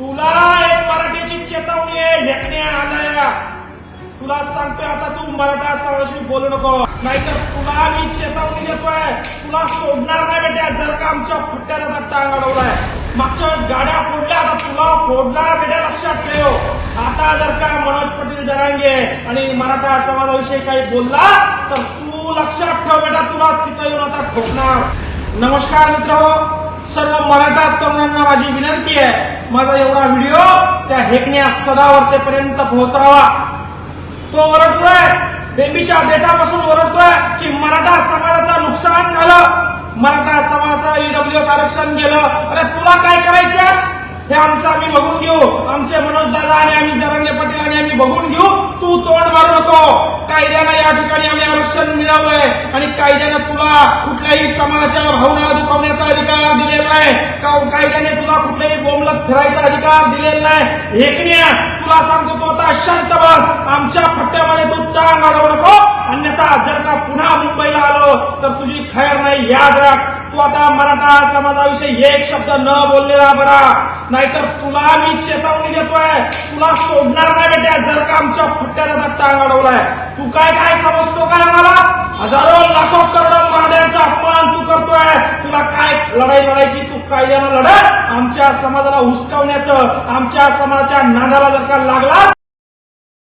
तुला एक मराठीची चेतावणी आहे लेखण्या आदळ्या. तुला सांगतोय आता तू मराठा समाजाशी बोलू नको. नाहीतर तुला मी चेतावणी देतोय तुला सोडणार नाही बेटा जर का आमच्या फट्ट्याला आता टांग अडवलाय. मागच्या वेळेस गाड्या फोडल्या आता तुला फोडणार बेटा लक्षात ठेव. आता जर का मनोज पाटील जरांगे आणि मराठा समाजाविषयी काही बोलला तर तू लक्षात ठेव बेटा तुला तिथं येऊन आता ठोकणार. नमस्कार मित्र हो सर्व मराठा तरुणांना माझी विनंती आहे माझा एवढा व्हिडिओ त्या हेकण्या सदावर्तेपर्यंत पोहोचावा. तो ओरडतोय बेबीच्या डेटापासून ओरडतोय की मराठा समाजाचं नुकसान झालं. मराठा समाजाचं ईडब्ल्यूएस आरक्षण गेलं. अरे तुला काय करायचं? हे आमचं आम्ही बघून घेऊ. आमचे मनोज दादा आणि आम्ही जरांगे पाटील आणि आम्ही बघून घेऊ. तू तोंड मारू नको. कायद्यानं या ठिकाणी आम्ही आरक्षण मिळवलंय. आणि कायद्यानं तुला कुठल्याही समाजाच्या भावना दुखावण्याचा अधिकार दिलेला नाही. का- कायद्याने तुला कुठल्याही बोंबलत फिरायचा अधिकार दिलेला नाही? एकण्या तुला सांगतो तू आता शांत बस. आमच्या फट्ट्यामध्ये तू टांग अडवू नको. अन्यथा जर का पुन्हा मुंबईला आलो तर तुझी खैर नाही. याद राख. तू आता मराठा समाजाविषयी एक शब्द न बोललेला बरा. नाहीतर तुला मी चेतावणी देतोय. तुला सोडणार नाही बेट्या जर का आमच्या फट्ट्याला आता टांग अडवलाय. तू काय काय समजतो काय मला? हजारो लाखो करोडो मराठ्यांचा अपमान तू करतोय. लढाई लढायची तू कायद्यानं लढा. आमच्या समाजाला हुसकावण्याचं आमच्या समाजाच्या नादाला जर का लागला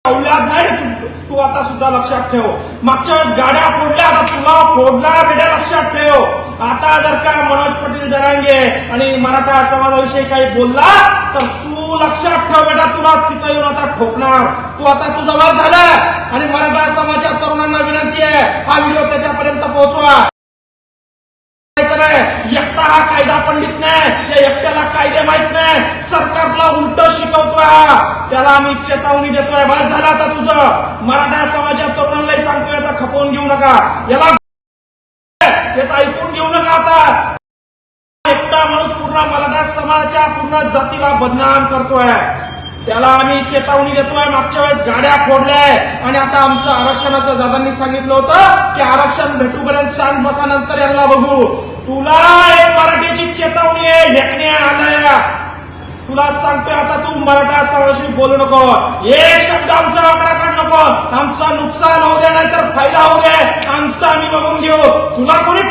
औलाद नाही तू. तू आता सुद्धा लक्षात ठेव. मागच्या वेळेस गाड्या फोडल्या आता तुला फोडला बेटा लक्षात ठेव. आता जर का मनोज पाटील जरांगे आणि मराठा समाजाविषयी काही बोलला तर तू लक्षात ठेव बेटा तुला तिथं येऊन आता ठोकणार. तू आता तू जवळ झाला. आणि मराठा समाजाच्या तरुणांना विनंती आहे हा व्हिडिओ त्याच्यापर्यंत पोहोचवा. नाही हा कायदा पंडित नाही या एकट्याला कायदे माहीत नाही सरकारला उलट शिकवतोय हा. त्याला आम्ही चेतावणी देतोय. बाद झाला आता तुझं. मराठा समाजात तरुणांनाही सांगतो याचा खपवून घेऊ नका. याला याचा ऐकून घेऊ नका आता. एकटा माणूस पूर्ण मराठा समाजाच्या पूर्ण जातीला बदनाम करतोय. त्याला आम्ही चेतावणी देतोय. मागच्या वेळेस गाड्या फोडल्या. आणि आता आमचं आरक्षणाचं दादांनी सांगितलं होतं की आरक्षण भेटूपर्यंत शांत बसानंतर यांना बघू. तुला एक मराठीची चेतावणी आहे लेखण्या आंधळ्या तुला सांगतोय आता तू मराठा समाजाशी बोलू नको. एक शब्द आमचा वापरा नको. आमचं नुकसान होऊ दे नाहीतर फायदा होऊ दे. आमचं आम्ही बघून घेऊ. तुला कोणी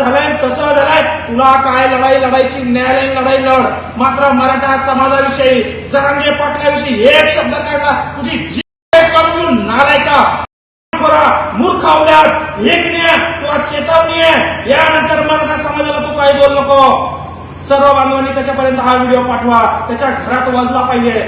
झालंय तसं झालंय. तुला काय लढाई लढायची न्यायालयीन लढाई लढ. मात्र मराठा समाजाविषयी जरांगे पाटलाविषयी एक शब्द काढला तुझी जी करून नालायका. मूर्ख आवल्यात एकण्या तुला चेतावणी आहे. यानंतर मराठा समाजाला तू काही बोल नको. सर्व बांधवांनी त्याच्यापर्यंत हा व्हिडिओ पाठवा. त्याच्या घरात वाजला पाहिजे.